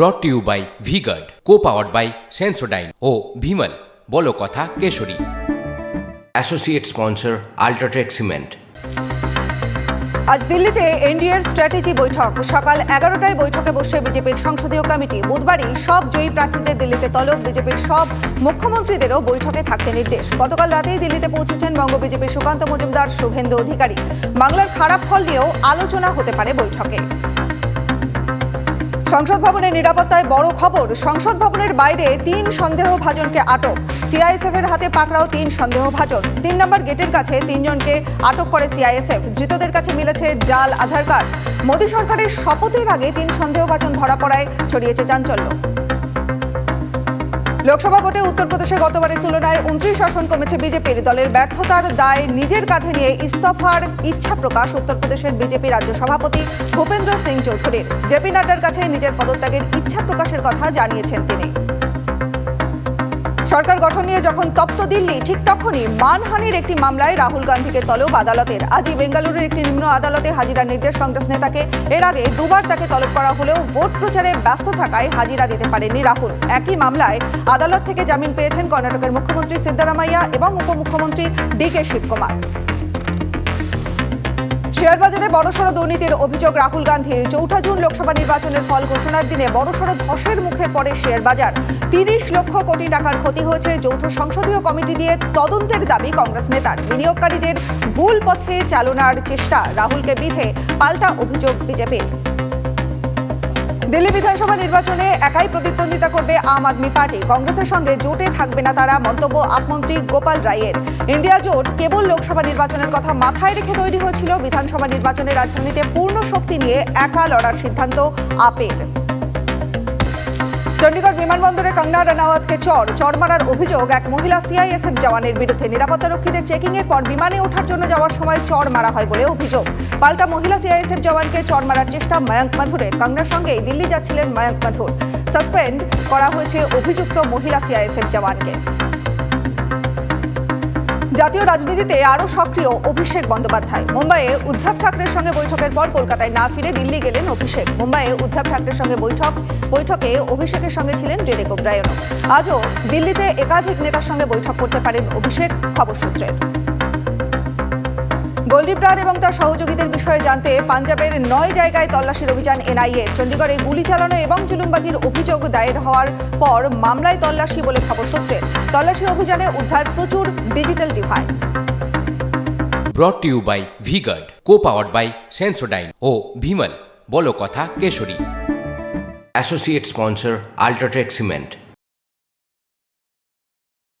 Brought to you by V Guard co powered by Sensodyne ও ভিমল বলো কথা কেশরী। Associate sponsor UltraTech cement আজ দিল্লিতে এনডিএর স্ট্র্যাটেজি বৈঠক। সকাল এগারোটায় বৈঠকে বসে বিজেপির সংসদীয় কমিটি। বুধবারই সব জয়ী প্রার্থীদের দিল্লিতে তলব। বিজেপির সব মুখ্যমন্ত্রীদেরও বৈঠকে থাকতে নির্দেশ। গতকাল রাতেই দিল্লিতে পৌঁছেছেন বঙ্গ বিজেপির সুকান্ত মজুমদার শুভেন্দু অধিকারী। বাংলার খারাপ ফল নিয়েও আলোচনা হতে পারে বৈঠকে। সংসদ ভবনের নিরাপত্তায় বড় খবর, সংসদ ভবনের বাইরে তিন সন্দেহভাজনকে আটক। সিআইএসএফ এর হাতে পাকড়াও তিন সন্দেহভাজন। তিন নম্বর গেটের কাছে তিনজনকে আটক করে সিআইএসএফ। ধৃতদের কাছে মিলেছে জাল, আধার কার্ড। মোদী সরকারের শপথের আগে তিন সন্দেহভাজন ধরা পড়ায়, ছড়িয়েছে চাঞ্চল্য। লোকসভা ভোটে উত্তরপ্রদেশে গতবারের তুলনায় উনত্রিশ আসন কমেছে বিজেপির। দলের ব্যর্থতার দায় নিজের কাঁধে নিয়ে ইস্তফার ইচ্ছা প্রকাশ উত্তরপ্রদেশের বিজেপি রাজ্য সভাপতি ভূপেন্দ্র সিং চৌধুরীর। জেপি নাড্ডার কাছে নিজের পদত্যাগের ইচ্ছা প্রকাশের কথা জানিয়েছেন তিনি। সরকার গঠন নিয়ে যখন তপ্ত দিল্লি, ঠিক তখনই মানহানির একটি মামলায় রাহুল গান্ধীকে তলব আদালতের। আজই বেঙ্গালুরুর একটি নিম্ন আদালতে হাজিরার নির্দেশ কংগ্রেস নেতাকে। এর আগে দুবার তাকে তলব করা হলেও ভোট প্রচারে ব্যস্ত থাকায় হাজিরা দিতে পারেননি রাহুল। একই মামলায় আদালত থেকে জামিন পেয়েছেন কর্ণাটকের মুখ্যমন্ত্রী সিদ্দারামাইয়া এবং উপমুখ্যমন্ত্রী ডি কে শিবকুমার। শেয়ারবাজারে বড়সড় দুর্নীতির অভিযোগ রাহুল গান্ধীর। চৌঠা জুন লোকসভা নির্বাচনের ফল ঘোষণার দিনে বড়সড় ধসের মুখে পড়ে শেয়ার বাজার। তিরিশ লক্ষ কোটি টাকার ক্ষতি হয়েছে যৌথ সংসদীয় কমিটি দিয়ে তদন্তের দাবি কংগ্রেস নেতার। বিনিয়োগকারীদের ভুল পথে চালনার চেষ্টা, রাহুলকে বিধে পাল্টা অভিযোগ বিজেপির। দিল্লি বিধানসভা নির্বাচনে একাই প্রতিদ্বন্দ্বিতা করবে আম আদমি পার্টি। কংগ্রেসের সঙ্গে জোটে থাকবে না তারা, মন্তব্য আপমন্ত্রী গোপাল রায়ের। ইন্ডিয়া জোট কেবল লোকসভা নির্বাচনের কথা মাথায় রেখে তৈরি হয়েছিল। বিধানসভা নির্বাচনে রাজধানীতে পূর্ণ শক্তি নিয়ে একা লড়ার সিদ্ধান্ত আপের। চণ্ডীগড় বিমানবন্দরে কঙ্গনা রানাওয়াতকে চর চর মারার অভিযোগ এক মহিলা সিআইএসএফ জওয়ানের বিরুদ্ধে নিরাপত্তারক্ষীদের চেকিং এর পর বিমানে ওঠার জন্য যাওয়ার সময় চর মারা হয় বলে অভিযোগ। পাল্টা মহিলা সিআইএসএফ জওয়ানকে চর মারার চেষ্টা ময়ঙ্ক মাধুরের কঙ্গনার সঙ্গে দিল্লি যাচ্ছিলেন ময়ঙ্ক মাধুর সাসপেন্ড করা হয়েছে অভিযুক্ত মহিলা সিআইএসএফ জওয়ানকে। জাতীয় রাজনীতিতে আরও সক্রিয় অভিষেক বন্দ্যোপাধ্যায়। মুম্বাইয়ে উদ্ধব ঠাকরের সঙ্গে বৈঠকের পর কলকাতায় না ফিরে দিল্লি গেলেন অভিষেক। মুম্বাইয়ে উদ্ধব ঠাকরের সঙ্গে বৈঠক, বৈঠকে অভিষেকের সঙ্গে ছিলেন ডেরেক ওব্রায়নও আজও দিল্লিতে একাধিক নেতার সঙ্গে বৈঠক করতে পারেন অভিষেক, খবর সূত্রের। গোলদীপ এবং তার সহযোগীদের বিষয়ে জানতে পাঞ্জাবের নয় জায়গায় তল্লাশির অভিযান এনআইএ চণ্ডীগড়ে গুলি চালানো এবং জুলুমবাজির অভিযোগ দায়ের হওয়ার পর মামলায় তল্লাশি বলে খবর সূত্রের তল্লাশি অভিযানে উদ্ধার প্রচুর digital device. Brought you by V Guard co powered by Sensodyne ও ভিমল বলো কথা Keshari. Associate sponsor UltraTech cement